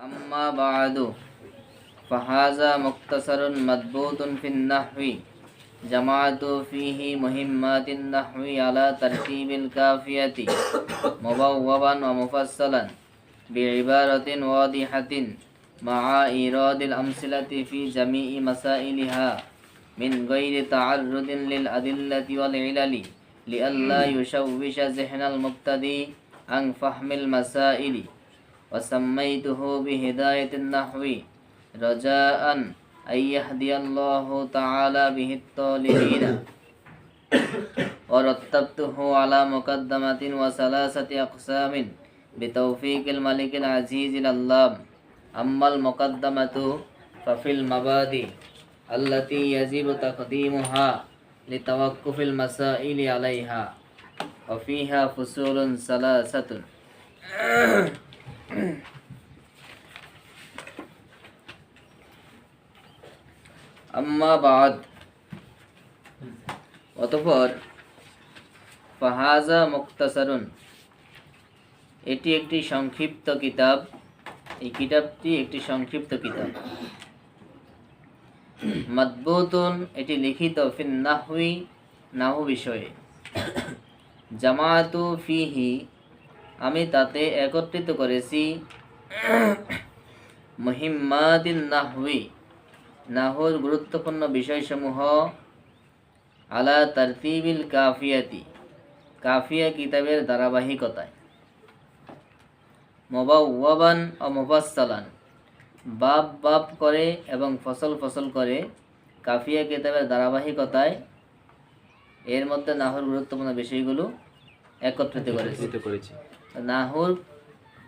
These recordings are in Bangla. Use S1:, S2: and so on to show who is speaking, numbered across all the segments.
S1: أما بعد فهذا مختصر مضبوط في النحو. جمعت فيه مهمات النحو على ترتيب الكافية مبوبا ومفصلا بعبارة واضحة مع إيراد الأمثلة في جميع مسائلها من غير تعرض للأدلة والعلل لئلا يشوش ذهن المبتدئ عن فهم المسائل. وسميته بهداية النحو رجاء أن يهدي الله تعالى به الطالبين ورتبته على مقدمة وثلاثة أقسام بتوفيق الملك العزيز العلام أما المقدمة ففي المبادئ التي يجب تقديمها لتوقف المسائل عليها وفيها فصول ثلاثة অতঃপর, ফাহাজা মুক্তাসারুন। এটি একটি সংক্ষিপ্ত কিতাব। এই কিতাবটি একটি সংক্ষিপ্ত কিতাব। মাদবুতুন, এটি লিখিত ফিন নাহু বিষয়ে। জামাতু ফিহি আমি তাতে একত্রিত করেছি। মুহিম্মাদিন নাহউই নাহুর গুরুত্বপূর্ণ বিষয়সমূহ। আলা তারতিবিল কাফিয়াতি, কাফিয়া কিতাবের ধারাবাহিকতায়। মোবাউবান ও মুফাসসালান, বাপ বাপ করে এবং ফসল ফসল করে কাফিয়া কিতাবের ধারাবাহিকতায়। এর মধ্যে নাহর গুরুত্বপূর্ণ বিষয়গুলো একত্রিত করেছি। নাহুর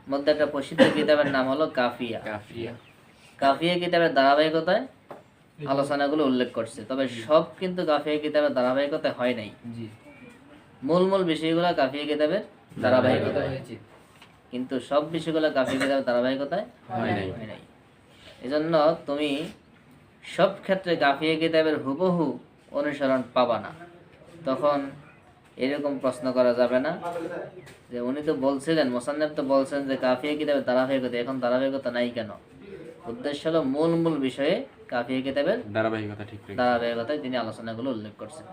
S1: মধ্যে একটা প্রসিদ্ধ কিতাবের নাম হলো কাফিয়া।
S2: কাফিয়া।
S1: কাফিয়া কিতাবের ধারাবাহিকতায় আলোচনাগুলো উল্লেখ করছে তবে সব কিন্তু কাফিয়া কিতাবের ধারাবাহিকতায় হয় নাই। মূল মূল বিষয়গুলো কাফিয়া কিতাবের ধারাবাহিকতায় হয়েছে। কিন্তু সব বিষয়গুলো কাফিয়া কিতাবের ধারাবাহিকতায়
S2: হয় নাই।
S1: হয় নাই। এজন্য তুমি সব ক্ষেত্রে কাফিয়া কিতাবের হুবহু অনুসরণ পাবা না। তখন এরকম প্রশ্ন করা যাবে না। যে উনি তো বলছিলেন মোসান্নেব তো বলছেন যে কাফিয়া কিতাবের ধারাবাহিকতা এখন ধারাবাহিকতা নাই কেন? উদ্দেশ্য হলো মূল মূল বিষয়ে কাফিয়া কিতাবের
S2: ধারাবাহিকতা ঠিক
S1: ধারাবাহিকতায় তিনি আলোচনাগুলো উল্লেখ করছেন।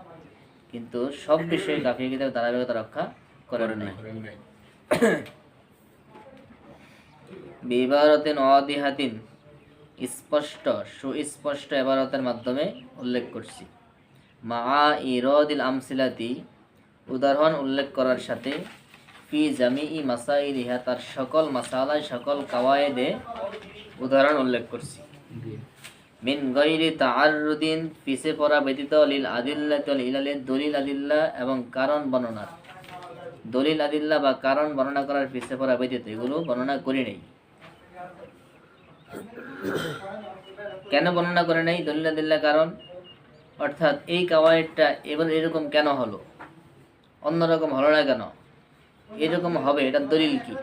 S1: কিন্তু সব বিষয়ে কাফিয়া কিতাবের ধারাবাহিকতা রক্ষা করেন নাই। বিবারতিন অদিহাতিন স্পষ্ট সুস্পষ্ট এবারতের মাধ্যমে উল্লেখ করছি। মা ইরদিল আমসিলাতি উদাহরণ উল্লেখ করার সাথে ফি জামি ই মাসাইলিহা তার সকল মাসালায় সকল কাওয়ায়েদে উদাহরণ উল্লেখ করছি। মিন গৈরি তাআররুদিন পিছে পড়া ব্যতীত লিল আদিল্লাত ওয়াল ইলালিন দলিল আদিল্লা এবং কারণ বর্ণনার দলিল আদিল্লা বা কারণ বর্ণনা করার পিছে পড়া ব্যতীত এগুলো বর্ণনা করি নেই। কেন বর্ণনা করে নেই? দলিল আদিল্লা কারণ? অর্থাৎ এই কাওয়াইডটা এবার এরকম কেন হলো? অন্যরকম হলো না কেন? এরকম হবে এটার দলিল কি?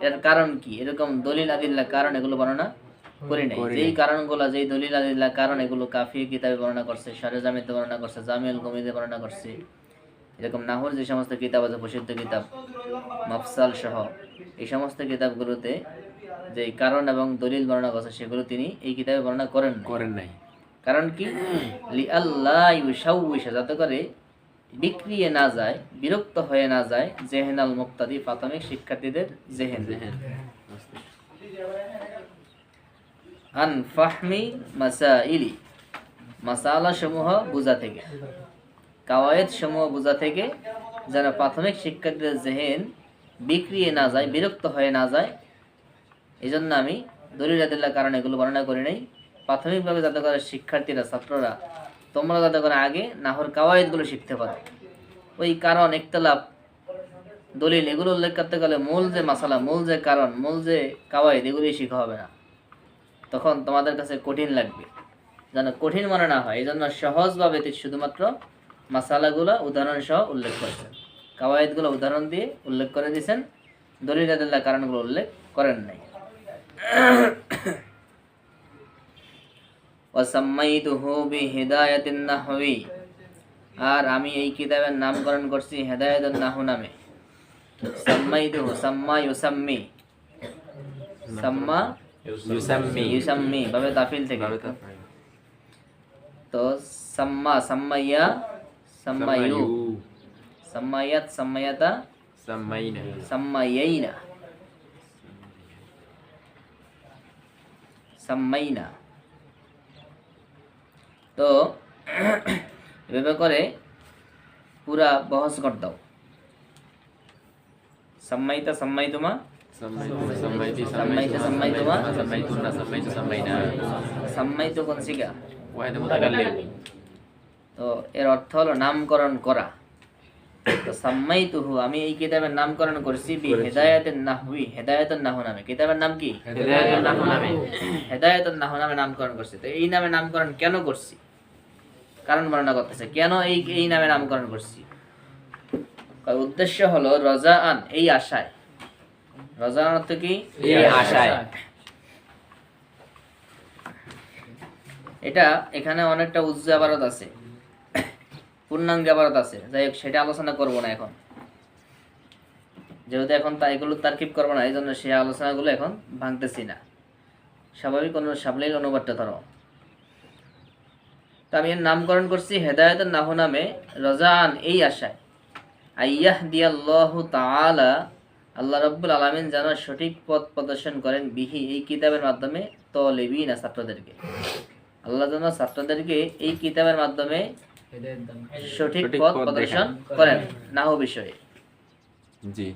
S1: এর কারণ কি? এরকম দলিল আদিল্লা কারণ এগুলো বর্ণনা করি নাই। যেই কারণগুলো যেই দলিল আদিল্লা কারণ এগুলো কাফি কিতাবে বর্ণনা করছে সারে জামিতে বর্ণনা করছে জামিউল কমিতে বর্ণনা করছে এরকম নাহর যে সমস্ত কিতাব আছে প্রসিদ্ধ কিতাব মাফসাল সহ এই সমস্ত কিতাবগুলোতে যে কারণ এবং দলিল বর্ণনা করছে সেগুলো তিনি এই কিতাবে বর্ণনা করেন না
S2: করেন নাই।
S1: কারণ কি? লি আল্লাহ যাতে করে বিক্রিয়ে না যায় বিরক্ত হয়ে না যায় জেহেনাল মুক্তাদি প্রাথমিক শিক্ষার্থীদের জেহেন। আন ফাহমি মাসাইলি মাসালা সমূহ বুঝা থেকে কাওয়ায়েদ সমূহ বুঝা থেকে যেন প্রাথমিক শিক্ষার্থীদের জেহেন বিক্রিয়ে না যায় বিরক্ত হয়ে না যায়। এই জন্য আমি দলিল আদিল্লার কারণে এগুলো বর্ণনা করি নাই। প্রাথমিকভাবে যাতে করে শিক্ষার্থীরা ছাত্ররা তোমরা যাতে করে আগে নাহর কাওয়ায়েদগুলো শিখতে পারো। ওই কারণ একতলাপ দলিল, এগুলো উল্লেখ করতে গেলে মূল যে মাসালা, মূল যে কারণ, মূল যে কাওয়ায়েদ এগুলি শেখা হবে না। তখন তোমাদের কাছে কঠিন লাগবে। যেন কঠিন মনে না হয় এই জন্য সহজভাবে শুধুমাত্র মাসালাগুলো উদাহরণ সহ উল্লেখ করেছেন। কাওয়ায়েদগুলো উদাহরণ দিয়ে উল্লেখ করে দিয়েছেন। দলিল কারণগুলো উল্লেখ করেন নাই। ওয়াসাম্মাইতুহু বিহিদায়াতিন নাহওয়ি আর আমি এই কিতাবের নামকরণ করছি হেদায়াতুন নাহু নামে। সাম্মাইতুহু সাম্মা ইউসাম্মি। সাম্মা
S2: ইউসাম্মি।
S1: ইউসাম্মি ভাবে তাফিল থেকে।
S2: ভাবে তাফাইল
S1: তো সাম্মা সাম্মাইয়া সাম্মাইউ
S2: সাম্মায়ু
S1: সাম্মায়াত সাম্মায়াতা
S2: সাম্মাইনা।
S1: সাম্মাইয়াইনা। সাম্মাইনা। তো এভাবে করে পুরা বহস কর দাও সাম্মাইতা সাম্মাইতুমা।
S2: সাম্মাইতু সাম্মাইতি
S1: সাম্মাইতা সাম্মাইতুমা।
S2: সাম্মাইতুনা সাম্মাইতু
S1: কোন শিকা
S2: ওয়াহিদ মুতাকাল্লিম
S1: তো এর অর্থ হলো নামকরণ করা। তো সাম্মাইতুহু আমি এই কিতাবের নামকরণ করছি বি হেদায়াতের নাহউই হেদায়াতুন নাহু নামে। কিতাবের নাম কি?
S2: হিদায়াতুন নাহু নামে।
S1: নাহু নামে নামকরণ করছি। তো এই নামে নামকরণ কেন করছি? কারণ বর্ণনা করতেছে। কেন এই এই নামে নামকরণ করছি? উদ্দেশ্য হলো রজা আন এই আশায়। রজা আন অর্থ কি?
S2: এই আশায়।
S1: এটা এখানে অনেকটা উজ্জ আবারত আছে। পূর্ণাঙ্গ আবারত আছে। যাই হোক সেটা আলোচনা করব না এখন। যেহেতু এখন তা এগুলো তারকিব করব না এই জন্য সেই আলোচনাগুলো এখন ভাঙতেছি না। স্বাভাবিক অনু সাবলীল অনুবাদটা ধরো। তো আমি এর নামকরণ করছি হেদায়তের নাহু নামে রজান এই আশায়। আইয়াহ দিয়াল্লাহু তাআলা আল্লাহ রাব্বুল আলামিন যেন সঠিক পথ প্রদর্শন করেন বিহি এই কিতাবের মাধ্যমে তলেবিনা ছাত্রদেরকে। আল্লাহ যেন ছাত্রদেরকে এই কিতাবের মাধ্যমে সঠিক পথ প্রদর্শন করেন নাহু বিষয়ে।
S2: জি।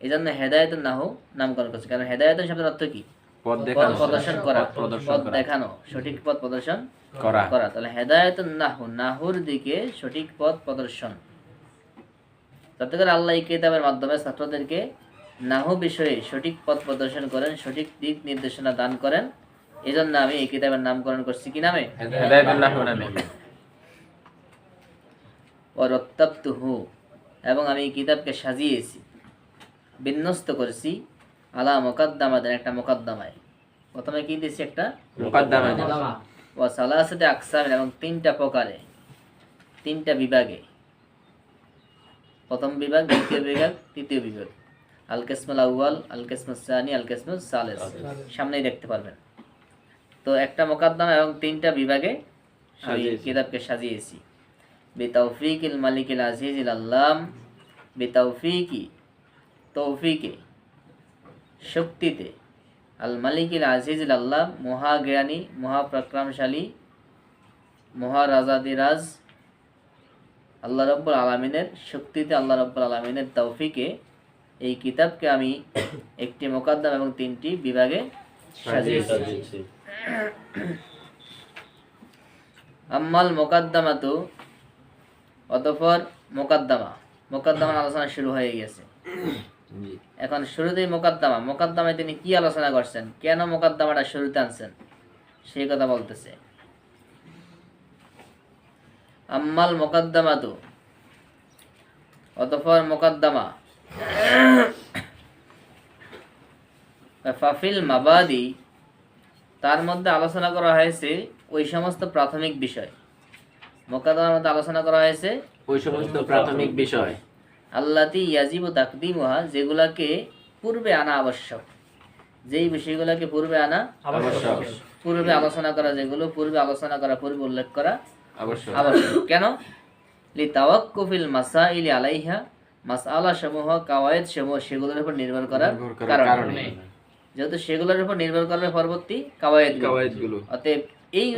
S1: এই জন্য হেদায়ত নাহু নামকরণ করছে। কারণ হেদায়তের শব্দের অর্থ কি?
S2: পথ
S1: পথ
S2: দেখানো
S1: প্রদর্শন করা
S2: পথ প্রদর্শন
S1: পথ
S2: করা।
S1: দেখানো সঠিক পথ প্রদর্শন
S2: করা।
S1: করা। তাহলে হেদায়তুন নাহু নাহুর দিকে সঠিক পথ প্রদর্শন। যাতে করে আল্লাহ এই কিতাবের মাধ্যমে ছাত্রদেরকে নাহু বিষয়ে সঠিক পথ প্রদর্শন করেন সঠিক দিক নির্দেশনা দান করেন। এই জন্য আমি এই কিতাবের নামকরণ করছি কি নামে? এবং আমি এই কিতাবকে সাজিয়েছি বিন্যস্ত করেছি আলা মোকাদ্দামাদের একটা মোকাদ্দামায়। প্রথমে কি দিয়েছি একটা?
S2: মুকদ্দমা।
S1: ও সালাসাতে আকসাম এবং তিনটা প্রকারে তিনটা বিভাগে। প্রথম বিভাগ দ্বিতীয় বিভাগ তৃতীয় বিভাগ। আল কেসমুল আউয়াল আল কেসমুল সানি আল কেসমুল সালেস। সামনেই দেখতে পারবেন। তো একটা মোকাদ্দমা এবং তিনটা বিভাগে আমি
S2: সাজিয়েছি।
S1: কিতাবকে সাজিয়েছি। বিতৌফিকিল মালিকিল আজিজিল আল্লাম বিতৌফিকি তৌফিকে। শক্তিতে। আল মালিকিল আজিজিল আল্লাহ মহাজ্ঞানী মহাপ্রক্রমশালী মহারাজাদিরাজ আল্লাহ রব্বুল আলমিনের শক্তিতে আল্লাহ রব্বুল আলমিনের তৌফিকে এই কিতাবকে আমি একটি মোকদ্দম এবং তিনটি বিভাগে সাজিয়েছি। আম্মাল মোকাদ্দামাতু অতঃপর মোকাদ্দামা। মোকাদ্দামার আলোচনা শুরু হয়ে গেছে। এখন শুরুতেই মোকাদ্দামা। মোকাদ্দামায় তিনি কি আলোচনা করছেন? কেন মোকাদ্দামাটা শুরুতে আনছেন? সেই কথা বলতেছে। আম্মাল মোকাদ্দামাতু। অতঃপর মোকাদ্দামা। ফাফিল মাবাদি। তার মধ্যে আলোচনা করা হয়েছে ওই সমস্ত প্রাথমিক বিষয়। মোকাদ্দমার মধ্যে আলোচনা করা হয়েছে
S2: ওই সমস্ত প্রাথমিক বিষয়।
S1: আল্লাতি ইয়াজিবু তাকদিমুহা যেগুলাকে পূর্বে আনা আবশ্যক। যেই বিষয়গুলোকে পূর্বে আনা
S2: আবশ্যক।
S1: পূর্বে আলোচনা করা যেগুলো পূর্বে আলোচনা করা পূর্বে উল্লেখ করা
S2: আবশ্যক।
S1: আবশ্যক। কেন? লি তাওয়াক্কুফিল মাসাইলি আলাইহা মাসআলা সমূহ কাওয়ায়েদ সমূহ সেগুলোর উপর নির্ভর করার কারণে। যেহেতু সেগুলোর উপর নির্ভর করবে পরবর্তী কাওয়ায়েদ
S2: কাওয়ায়েদগুলো।
S1: অতএব এই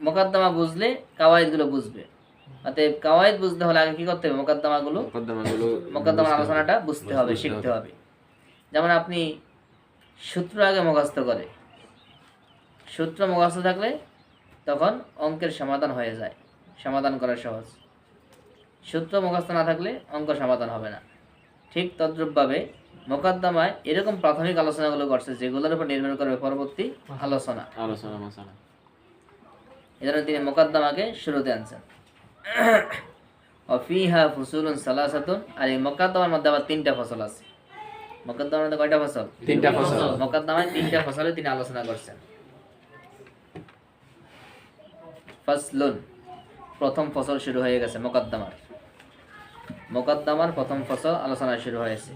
S1: মোকদ্দমা বুঝলে কাওয়ায়েদগুলো বুঝবে। অতএব কাওয়ায়েদ বুঝতে হলে আগে কি করতে হবে? মোকদ্দমাগুলো
S2: মুকদ্দমাগুলো
S1: মোকদ্দমার আলোচনাটা বুঝতে হবে শিখতে হবে। যেমন আপনি সূত্র আগে মুখস্থ করে। সূত্র মুখস্থ থাকলে তখন অঙ্কের সমাধান হয়ে যায়। সমাধান করা সহজ। সূত্র মুখস্থ না থাকলে অঙ্ক সমাধান হবে না। ঠিক তদ্রূপভাবে মোকদ্দমায় এরকম প্রাথমিক আলোচনাগুলো করছে যেগুলোর উপর নির্ভর করবে পরবর্তী আলোচনা
S2: আলোচনা।
S1: এজন্য তিনি মোকদ্দমাকে শুরুতে আনছেন। অফিহা ফুসুলুন সালাসাতুন আর এই মোকদ্দমার মধ্যে আবার তিনটা ফসল আছে মোকদ্দমার মধ্যে কয়টা ফসল
S2: তিনটা ফসল
S1: তিনটা ফসলে তিনি আলোচনা করছেন ফসলুন প্রথম ফসল শুরু হয়ে গেছে মোকদ্দমার মোকদ্দমার প্রথম ফসল আলোচনা শুরু হয়েছে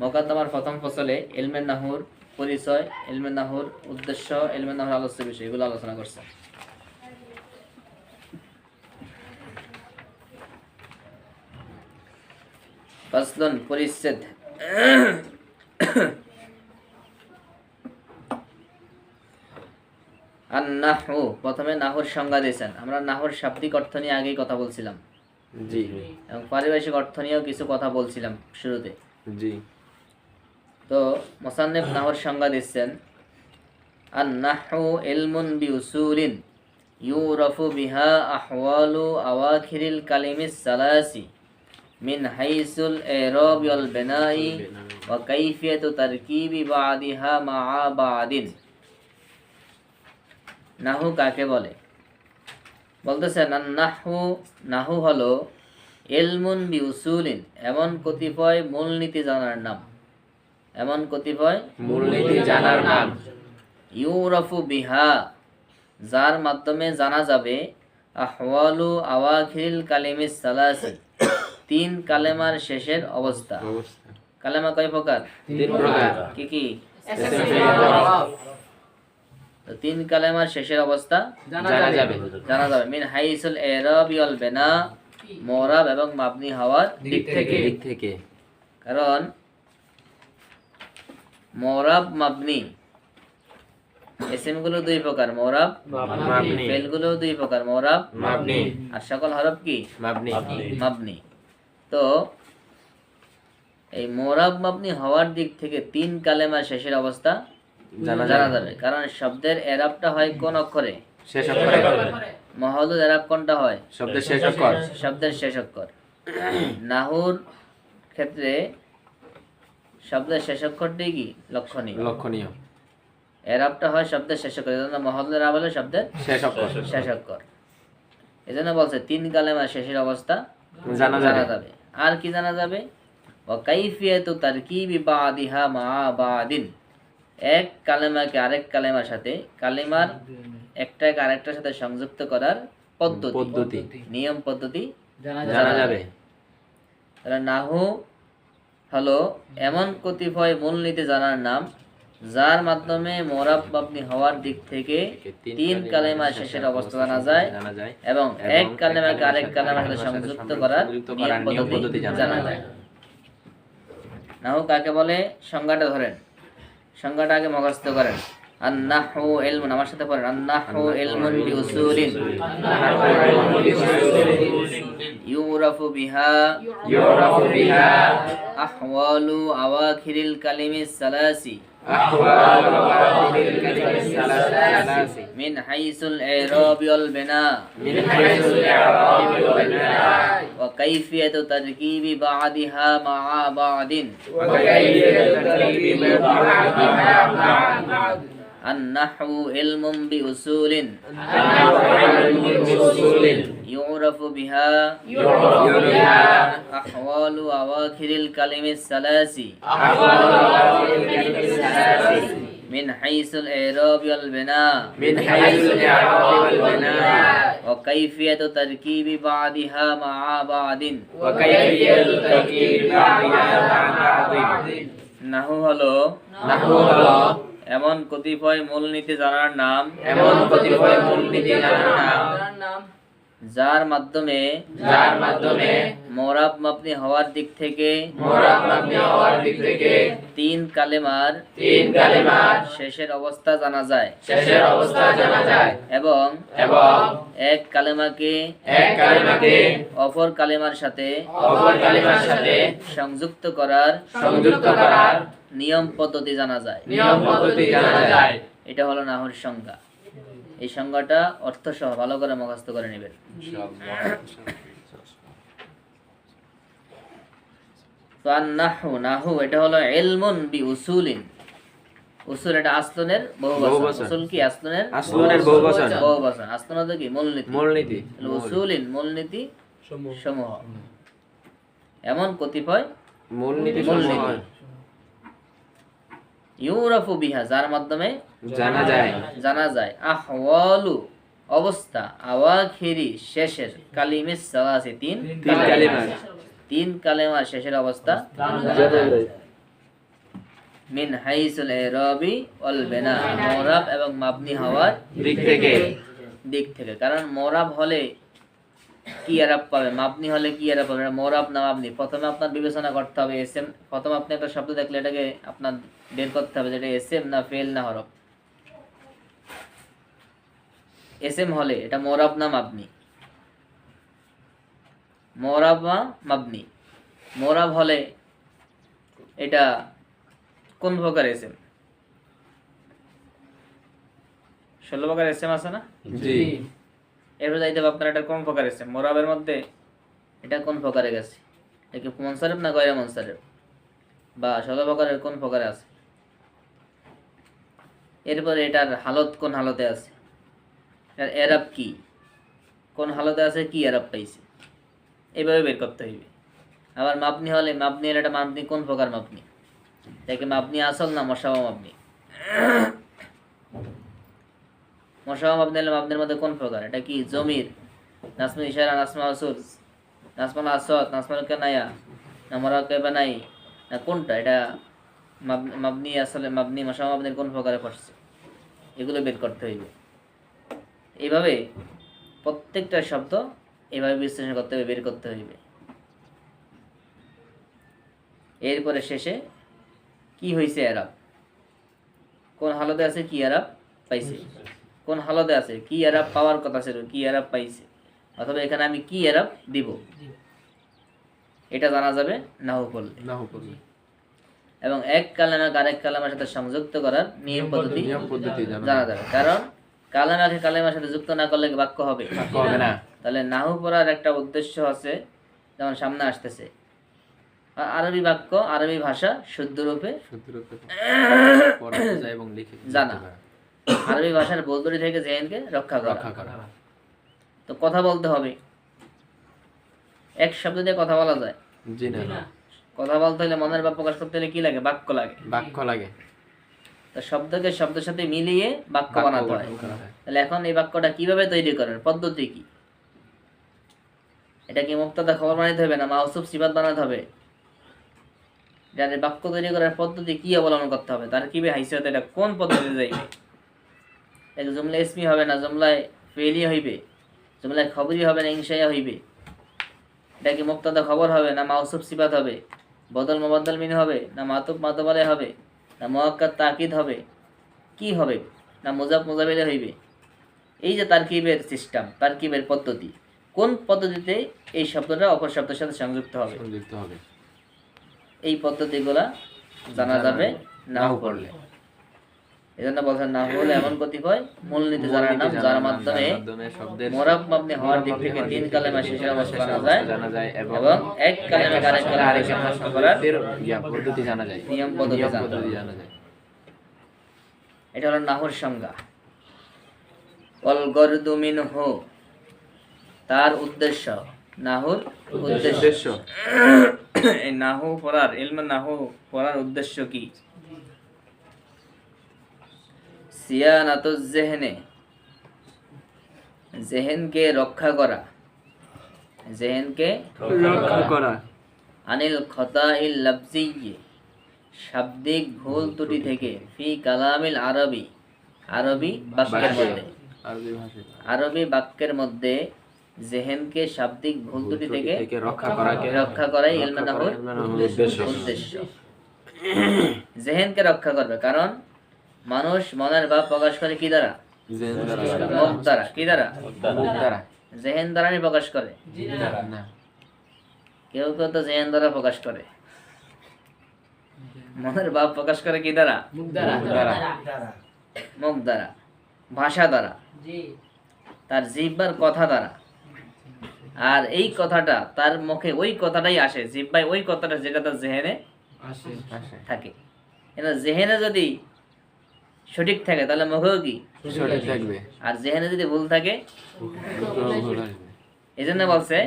S1: মোকদ্দমার প্রথম ফসলে এলমেন নাহুর পরিচয় এলমেন নাহুর উদ্দেশ্য এলমেন নাহুর আলোচ্য বিষয় এগুলো আলোচনা করছে ফাসলুন পরিচ্ছেদ। আর নাহু প্রথমে নাহুর সংজ্ঞা দিয়েছেন। আমরা নাহুর শাব্দিক অর্থ নিয়ে আগেই কথা বলছিলাম।
S2: জি।
S1: এবং পারিভাষিক অর্থ নিয়েও কিছু কথা বলছিলাম শুরুতে।
S2: জি।
S1: তো মোসান্নেফ নাহর সংজ্ঞা দিচ্ছেন আর নাহু এলমুন বি উসুলিন ইউরফু বিহা আহওয়ালু আওয়াখিরিল কালিমিস সালাসি। মিন হাইসুল এরব ওয়াল বিনাই ওয়া কাইফিয়াতু তারকিবি বাদিহা মাআ বাদিন নাহু কাকে বলে? বলতেছে আর নাহু নাহু হলো এলমুন বি উসুলিন এমন কতিপয় মূলনীতি জানার নাম। এমন কতিপয়
S2: মূলনীতি জানার নাম।
S1: ইউরফু বিহা যার মাধ্যমে জানা যাবে আহওয়ালু আওয়াখিল কালিমিস সালাসি। তিন কালেমার শেষের অবস্থা।
S2: অবস্থা।
S1: কালেমা কয় প্রকার?
S2: তিন প্রকার।
S1: কি কি? তিন কালেমার শেষের অবস্থা?
S2: জানা যাবে।
S1: জানা যাবে। মিন হাইসুল এরব ওয়াল বেনা মোরাব এবং মাবনি হওয়ার দিক থেকে।
S2: দিক থেকে।
S1: কারণ মোরাব মাবনি। এসএমগুলো দুই প্রকার মোরাব
S2: মাবনি।
S1: ফেলগুলো দুই প্রকার মোরাব
S2: মাবনি।
S1: আর সকল হরফ কি?
S2: মাবনি।
S1: মাবনি। তো এই মোরাব মাবনি হওয়ার দিক থেকে তিন কালেমার শেষের অবস্থা
S2: জানা যাবে।
S1: কারণ শব্দের এরাবটা হয় কোন অক্ষরে?
S2: শেষ অক্ষরে।
S1: মহলুদ এরাব কোনটা হয়?
S2: শব্দের শেষ অক্ষর।
S1: শব্দের শেষ অক্ষর। নাহুর ক্ষেত্রে শব্দের শেষ অক্ষরটি কি? লক্ষণীয়।
S2: লক্ষণীয়।
S1: এরাবটা হয় শব্দের শেষ অক্ষর। এজন্য মহল্লা এরাব হলো শব্দের
S2: শেষ অক্ষর।
S1: শেষ অক্ষর। এজন্য বলছে তিন কালেমার শেষের অবস্থা
S2: জানা যাবে।
S1: আর কি জানা যাবে? ও কাইফিয়াতু তারকিবি বাদিহা মা বাদিন। এক কালেমাকে আরেক কালেমার সাথে কালেমার একটাকে আরেকটার সাথে সংযুক্ত করার পদ্ধতি।
S2: পদ্ধতি।
S1: নিয়ম পদ্ধতি
S2: জানা যাবে।
S1: নাহু হলো এমন কতিপয় মূলনীতি জানার নাম যার মাধ্যমে মোরাব হওয়ার দিক থেকে তিন কালেমা শেষের অবস্থা জানা যায় এবং এক কালেমাকে আরেক কালেমার সাথে সংযুক্ত করার নিয়ম পদ্ধতি
S2: জানা যায়।
S1: যায়। নাহু কাকে বলে? সংজ্ঞাটা ধরেন। সংজ্ঞাটা আগে মুখস্থ করেন। আন্নাহু ইলমুন আমার সাথে পড়েন। আন্নাহু ইলমুন বিউসুলিন। ইউরাফু বিহা।
S2: ইউরাফু বিহা।
S1: আহওয়ালু আওয়াখিরিল কালিমিস সালাসি।
S2: أحوال الكلمة الثلاث.
S1: من حيث الإعراب والبناء.
S2: من حيث الإعراب والبناء.
S1: وكيفية تركيب بعضها مع بعض.
S2: وكيفية تركيب بعضها مع بعض.
S1: النحو علم بأصول يعرف بها أحوال أواخر الكلم
S2: الثلاثي
S1: من حيث الإعراب والبناء
S2: من حيث الإعراب والبناء
S1: وكيفية تركيب بعضها مع بعض
S2: وكيفية تركيب بعضها مع بعض
S1: نحو هلو
S2: نحو هلو
S1: এমন কতিপয় মূলনীতি জানার নাম
S2: এমন কতিপয় মূলনীতি জানার নাম
S1: যার মাধ্যমে
S2: যার মাধ্যমে
S1: মোরাব মাপনি হওয়ার দিক থেকে
S2: মোরাব মাবনি হওয়ার দিক থেকে
S1: তিন কালেমার
S2: তিন কালেমার
S1: শেষের অবস্থা জানা যায়।
S2: শেষের অবস্থা জানা যায়।
S1: এবং
S2: এবং
S1: এক কালেমাকে
S2: এক কালেমাকে
S1: অপর কালেমার সাথে
S2: অপর কালেমার সাথে
S1: সংযুক্ত করার
S2: সংযুক্ত করার
S1: নিয়ম পদ্ধতি জানা যায়।
S2: নিয়ম পদ্ধতি জানা যায়।
S1: এটা হলো নাহুর সংজ্ঞা। এই সংজ্ঞাটা অর্থ সহ ভালো করে মুখস্থ করে নেবেন। নাহু নাহু এটা হলো এলমুন বি উসুলিন। উসুল এটা আসলনের বহুবচন। উসুল কি? আসলনের
S2: আসলনের বহুবচন।
S1: বহুবচন। আসলন হলো কি? মূলনীতি।
S2: মূলনীতি।
S1: তাহলে উসুলিন মূলনীতি সমূহ। এমন কতিপয়
S2: মূলনীতি
S1: মূলনীতি।
S2: সমূহ
S1: ইউরাফু বিহা যার মাধ্যমে
S2: জানা যায়।
S1: জানা যায়। আহওয়ালু অবস্থা আওয়াখিরি শেষের সালাসি তিন
S2: তিন
S1: কালেমা। তিন কালেমার শেষের অবস্থা। মিন হাইসুল ইরাবি ওয়াল বিনা মুরাব এবং মাবনি হওয়ার
S2: দিক থেকে।
S1: দিক থেকে। কারণ মোরাব হলে কি এরাব পাবে? মাবনি হলে কি এরাব পাবে? মোরাব না মাবনি? প্রথমে আপনার বিবেচনা করতে হবে। এস এম প্রথমে আপনি একটা শব্দ দেখলে এটাকে আপনার বের করতে হবে যেটা এস এম না ফেল না হরফ। এস এম হলে এটা মোরাব না মাবনি। মোরাব বা মাবনি। মোরাব হলে এটা কোন প্রকার এস এম ষোলো প্রকার এস এম আছে না?
S2: জি।
S1: এরপর যাইতে হবে আপনার এটা কোন প্রকার এসে মোরাবের মধ্যে এটা কোন প্রকারে গেছে? এটা কি মনসারেব না গয়রা মনসারেব? বা ষোলো প্রকারের কোন প্রকারে আছে? এরপরে এটার হালত কোন হালতে আছে? এটার এরাব কি? কোন হালতে আছে? কি এরাব পাইছে? এইভাবে বের করতে হইবে। আবার মাপনি হলে মাপনি হলে এটা মাপনি কোন প্রকার মাপনি? দেখে মাপনি আসল না মশাবা মাপনি? মশাবা মাপনি হলে মাপনির মধ্যে কোন প্রকার? এটা কি জমির? নাসমুল ইশারা নাসমা আসুর? নাসমাল আসদ নাসমাল কানায়া না মরাকে বানাই না কোনটা? এটা মাবনি আসলে মাবনি মশাবা মাবনির কোন প্রকারে পড়ছে? এগুলো বের করতে হইবে। এইভাবে প্রত্যেকটা শব্দ এভাবে বিশ্লেষণ করতে হবে বের করতে হইবে। এরপরে শেষে কি হয়েছে এরাব কোন হালতে আছে কি এরাব পাইছে? কোন হালতে আছে? কি এরাব পাওয়ার কথা ছিল কি এরাব পাইছে? অথবা এখানে আমি কি এরাব দিব? এটা জানা যাবে নাহু করলে।
S2: নাহু করলে।
S1: এবং এক কালামাকে আরেক কালামের সাথে সংযুক্ত করার নিয়ম পদ্ধতি
S2: জানা
S1: যাবে। কারণ কালামাকে কালামের সাথে যুক্ত না করলে বাক্য হবে।
S2: হবে না।
S1: তাহলে নাহু পড়ার একটা উদ্দেশ্য আছে যেমন সামনে আসতেছে। আরবি বাক্য আরবি ভাষা শুদ্ধ রূপে
S2: সূত্রতে পড়া যায় এবং লিখে
S1: জানা। আরবি ভাষার বলতরি থেকে করা।
S2: রক্ষা করা।
S1: তো কথা বলতে হবে। এক শব্দ দিয়ে কথা বলা যায়।
S2: জি না।
S1: কথা বলতে হলে মনের ভাব প্রকাশ করতে হলে কি লাগে? বাক্য লাগে।
S2: বাক্য লাগে।
S1: তো শব্দকে শব্দের সাথে মিলিয়ে বাক্য বানাতে হয়। তাহলে এখন এই বাক্যটা কীভাবে তৈরি করেন? পদ্ধতি কি? এটা কি মুক্তদা খবর বানাইতে হবে না মাউসুফ সিবাত বানাতে হবে? যাদের বাক্য তৈরি করার পদ্ধতি কি অবলম্বন করতে হবে? তার কীভাবে হাইসিয়ত? এটা কোন পদ্ধতিতে যাইবে? এক জুমলা ইসমি হবে না জুমলায় ফেলি হইবে জুমলায় খবরই হবে না ইনসাইয়া হইবে। এটা কি মুক্তদা খবর হবে না মাউসুফ সিবাদ হবে? বদল মোবাদ্দাল মিন হবে না মাতুব মাতবালে হবে না মোয়াক্কাত তাকিদ হবে। কি হবে? না মোজাব মোজাবেলে হইবে। এই যে তার্কিবের সিস্টেম তারকিবের পদ্ধতি কোন পদ্ধতিতে এই শব্দটা অপর শব্দের সাথে সংযুক্ত হবে?
S2: সংযুক্ত হবে।
S1: এই পদ্ধতিগুলা জানা যাবে নাও করলে এই জন্য বলছেন না হলে এমন কতিপয় মূলনীতি জানার নাম যার মাধ্যমে মোরাব মাবনি হওয়ার দিক থেকে তিন কালেমা শেষের অবস্থা জানা যায়
S2: এবং
S1: এক কালেমা কালেমা
S2: আরেক
S1: করার
S2: পদ্ধতি জানা যায়।
S1: নিয়ম পদ্ধতি জানা যায়। এটা হলো নাহুর সংজ্ঞা। অল গরদু মিনহু তার উদ্দেশ্য নাহুর উদ্দেশ্য।
S2: উদ্দেশ্য।
S1: এই নাহু পড়ার ইলমে নাহু পড়ার উদ্দেশ্য কি? সিয়ানাতুজ জেহেনে জেহেনকে রক্ষা করা। জেহেনকে
S2: রক্ষা করা।
S1: আনিল খতাইল লাফজিয়ে শাব্দিক ভুল ত্রুটি থেকে ফি কালামিল আরবি। আরবি বাক্যের মধ্যে।
S2: আরবি
S1: বাক্যের মধ্যে জেহেনকে শাব্দিক ভুল ত্রুটি থেকে
S2: রক্ষা
S1: করাই ইলমে নাহুর
S2: ইলমে নাহুর উদ্দেশ্য।
S1: উদ্দেশ্য। জেহেনকে রক্ষা করবে। কারণ মানুষ মনের ভাব প্রকাশ করে কি দ্বারা? মুখ দ্বারা কি দ্বারা?
S2: মুখ দ্বারা
S1: প্রকাশ করে। কেউ কেউ তো জেহেন দ্বারা প্রকাশ করে। মনের ভাব প্রকাশ করে কি দ্বারা?
S2: মুখ দ্বারা
S1: মুখ দ্বারা ভাষা দ্বারা। তার জিব্বার কথা দ্বারা। আর এই কথাটা তার মুখে ওই কথাটাই আসে। জিব্বায় ওই কথাটা যেটা তার জেহেনে থাকে। জেহেনে যদি সঠিক থাকে তাহলে মুখেও কি?
S2: সঠিক থাকবে।
S1: আর জেহেনে যদি ভুল থাকে? এই জন্য বলছে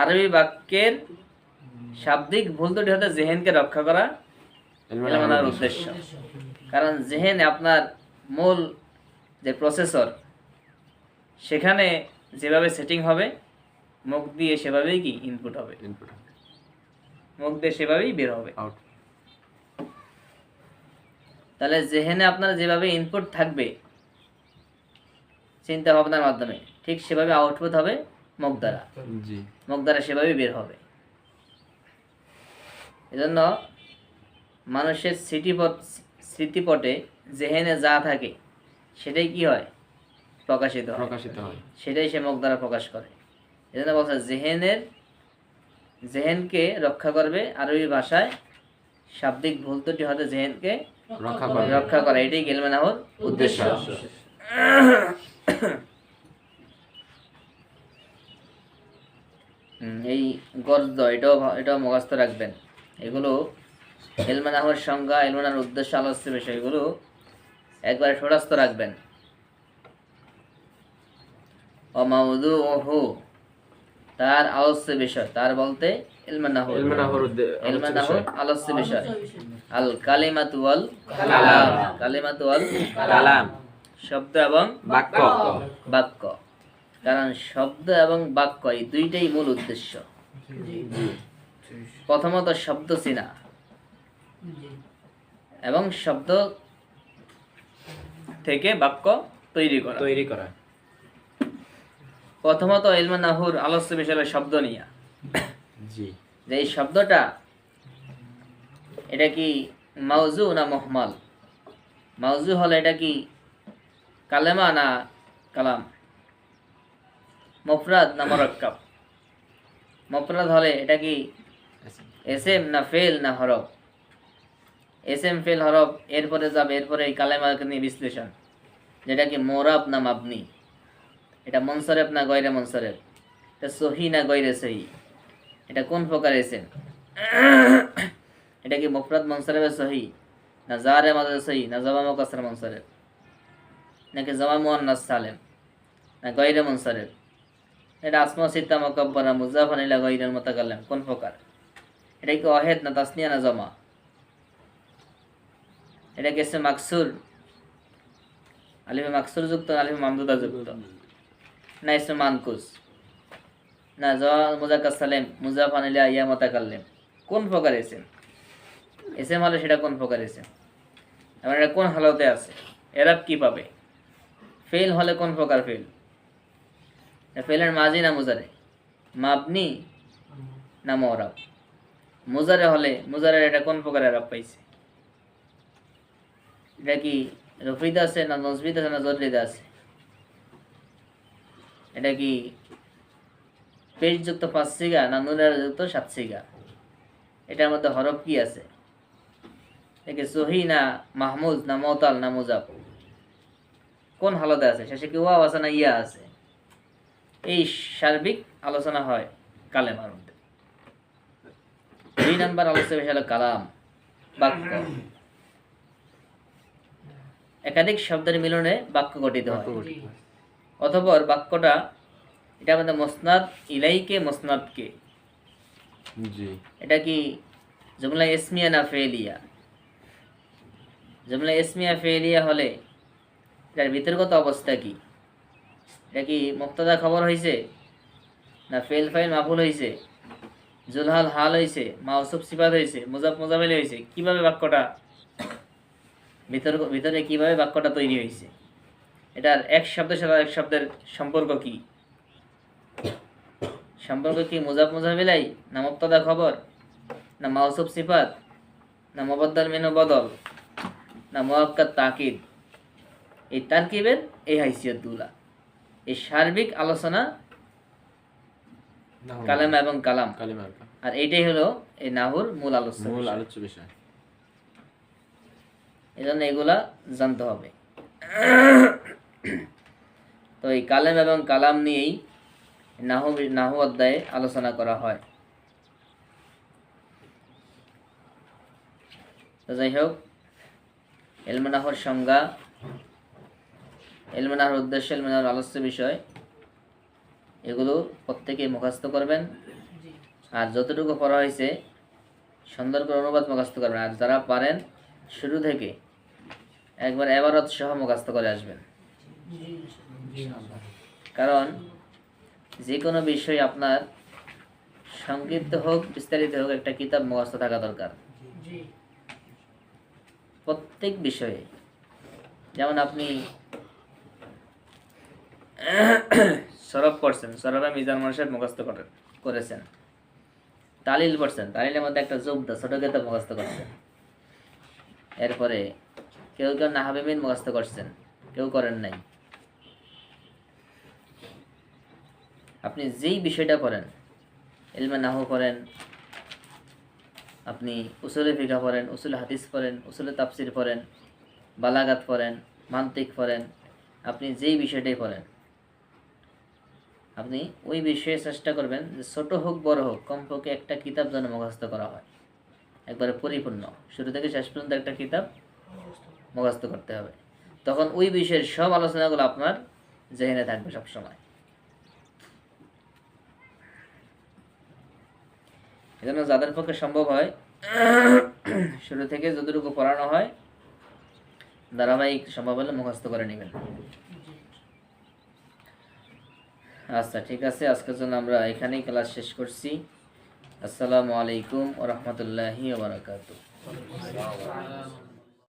S1: আরবি বাক্যের শাব্দিক ভুল ত্রুটি হতে জেহেনকে রক্ষা করা উদ্দেশ্য। কারণ জেহেন আপনার মূল যে প্রসেসর সেখানে যেভাবে সেটিং হবে মুখ দিয়ে সেভাবেই কি ইনপুট হবে? মুখ দিয়ে সেভাবেই বের হবে।
S2: আউট
S1: তাহলে জেহেনে আপনার যেভাবে ইনপুট থাকবে চিন্তা ভাবনার মাধ্যমে ঠিক সেভাবে আউটপুট হবে মুখ দ্বারা। মুখ দ্বারা সেভাবে বের হবে। এজন্য মানুষের স্মৃতিপট স্মৃতিপটে জেহেনে যা থাকে সেটাই কি হয়? প্রকাশিত
S3: প্রকাশিত হয়।
S1: সেটাই সে মুখ দ্বারা প্রকাশ করে। এজন্য বলছে জেহেনের জেহেনকে রক্ষা করবে আরবি ভাষায় শাব্দিক ভুল ত্রুটি হতে জেহেনকে
S3: রক্ষা করে।
S1: রক্ষা করা এটাই গেলমেনাহর উদ্দেশ্য। এই গর্দ এটাও এটাও মুখস্থ রাখবেন। এগুলো এলমানাহর সংজ্ঞা এলমানার উদ্দেশ্য আলোচ্য বিষয় এগুলো একবারে সরাস্ত রাখবেন। অমাউদু ওহু তার আলোচ্য বিষয় তার বলতে এলমানাহর এলমানাহর আলোচ্য বিষয়। আল কালিমাতু ওয়াল কালাম। কালিমাতু ওয়াল
S3: কালাম।
S1: শব্দ এবং
S3: বাক্য।
S1: বাক্য। কারণ শব্দ এবং বাক্য এই দুইটাই মূল উদ্দেশ্য। প্রথমত শব্দ চেনা এবং শব্দ থেকে বাক্য তৈরি করা।
S3: তৈরি করা।
S1: প্রথমত ইলমা নাহুর আলস্য বিষয় শব্দ নিয়া।
S3: জি।
S1: যে এই শব্দটা এটা কি মাউজু না মহমাল? মাউজু হলে এটা কি কালেমা না কালাম? মফরাদ না মরক্কাব? মফরাদ হলে এটা কি এসএম না ফেল না হরফ? এসএম ফেল হরফ, এরপরে যাবে, এরপরে এই কালেমাকে নিয়ে বিশ্লেষণ। যেটা কি মোরাব না মাবনি? এটা মনসরেফ না গয়রে মনসরেফ এটা সহি না গয়রে সহি? এটা কোন প্রকার এসেন এটা কি মুফরাদ মনসরেফের সহি। না জারে মাদের সহি, না জবা মুকাসর মনসরেফ নাকি জমা মুয়ান্নাস সালেম, না গয়রে মনসরেফ এটা আসমা সিত্তা মকব্বরা মুজাফান ইলা গয়রের মুতাকাল্লাম, কোন প্রকার? এটা কি অহেদ না তাসনিয়া না জমা? এটা কি মাকসুর? আলিফে মাকসুর যুক্ত না আলিফে মামদুদা যুক্ত? না এসে মানকুস? না জওয়া মুজাক্কার সালেম মুজাফান ইলা ইয়া মুতাকাল্লিম। কোন প্রকার এসেম? এসএম হলে সেটা কোন প্রকার এসেম এবার এটা কোন হালতে আছে? এরাব কি পাবে? ফেল হলে কোন প্রকার ফেল? ফেলের মাজি না মুজারে? মাবনি না মরাব মুজারে হলে, মুজারের এটা কোন প্রকার এরাব পাইছে? এটা কি রফিদ আছে না নজবিদ আছে না জরিদ আছে? এটা কি পেশযুক্ত পাঁচ সিগা না নুনের যুক্ত সাত সিগা? এটার মধ্যে হরফ কি আছে? একে সহি না মাহমুদ না মতাল না মুজাব কোন হালতে আছে? শেষে কি ওয়াও আছে না ইয়া আছে? এই সার্বিক আলোচনা হয় কালেমার মধ্যে। দুই নাম্বার আলোচনা বিষয় হলো কালাম বাক্য। একাধিক শব্দের মিলনে বাক্য গঠিত হয়। অতঃপর বাক্যটা এটা আমাদের মসনাদ ইলাইকে মসনাদকে। এটা কি জুমলা ইসমিয়া না ফেলিয়া জুমলা ইসমিয়া ফেলিয়া হলে, এটার ভিতরগত অবস্থা কি? এটা কি মুক্তদা খবর হয়েছে না ফেল ফাইল মাফুল হয়েছে জুলহাল হাল হয়েছে মাউসুফ সিফাত হয়েছে মুজাফ মুজামেল হয়েছে কীভাবে বাক্যটা ভিতর ভিতরে কীভাবে বাক্যটা তৈরি হয়েছে এটার এক শব্দের সাথে এক শব্দের সম্পর্ক কি? সম্পর্ক কি মুজাফ মুজামিলাই না মুক্তদা খবর, না মাউসুফ সিফাত, না মোবাদ্দাল মেনু বদল? না মোয়াক্কাত তাকিদ। এই তারকিবের এই হাইসিয়তগুলা এই সার্বিক আলোচনা কালাম এবং কালাম। আর এইটাই হলো এই নাহুর মূল আলোচনা
S3: মূল আলোচ্য বিষয়।
S1: এই জন্য এগুলা জানতে হবে। তো এই কালেম এবং কালাম নিয়েই নাহু নাহু অধ্যায়ে আলোচনা করা হয়। তো যাই হোক এলমেনাহর সংজ্ঞা এলমেনাহর উদ্দেশ্য এলমেনাহর আলোচ্য বিষয় এগুলো প্রত্যেকে মুখস্থ করবেন। আর যতটুকু পড়া হয়েছে সুন্দর করে অনুবাদ মুখস্থ করবেন। আর যারা পারেন শুরু থেকে একবার এবারত সহ মুখস্থ করে আসবেন। কারণ যে কোনো বিষয় আপনার সংক্ষিপ্ত হোক বিস্তারিত হোক একটা কিতাব মুখস্থ থাকা দরকার। প্রত্যেক বিষয়ে। যেমন আপনি সরব করছেন সরবে মিজান মানুষের মুখস্থ করেছেন। তালিল পড়ছেন, তালিলের মধ্যে একটা জুবদা, ছোট গেতে মুখস্থ করছেন এরপরে কেউ কেউ নাহাবিমিন মুখস্থ করছেন, কেউ করেন নাই। আপনি যেই বিষয়টা করেন এলমে নাহ করেন আপনি উসুলে ফিকা পড়েন, উসুলে হাদিস পড়েন, উসুলে তাফসির পড়েন, বালাগাত পড়েন, মান্তিক পড়েন, আপনি যেই বিষয়টাই পড়েন। আপনি ওই বিষয়ে চেষ্টা করবেন যে ছোটো হোক, বড় হোক, কমপক্ষে একটা কিতাব যেন মুখস্থ করা হয়। একবারে পরিপূর্ণ। শুরু থেকে শেষ পর্যন্ত একটা কিতাব মুখস্থ করতে হবে। তখন ওই বিষয়ের সব আলোচনাগুলো আপনার জেহেনে থাকবে সবসময়। এজন্য যাদের পক্ষে সম্ভব হয়, শুরু থেকে যতটুকু পড়ানো হয়, ধারাবাহিক সম্ভব হলে মুখস্থ করে নেবেন। আচ্ছা ঠিক আছে, আজকের জন্য আমরা এখানেই ক্লাস শেষ করছি। আসসালামু আলাইকুম ও রহমতুল্লাহি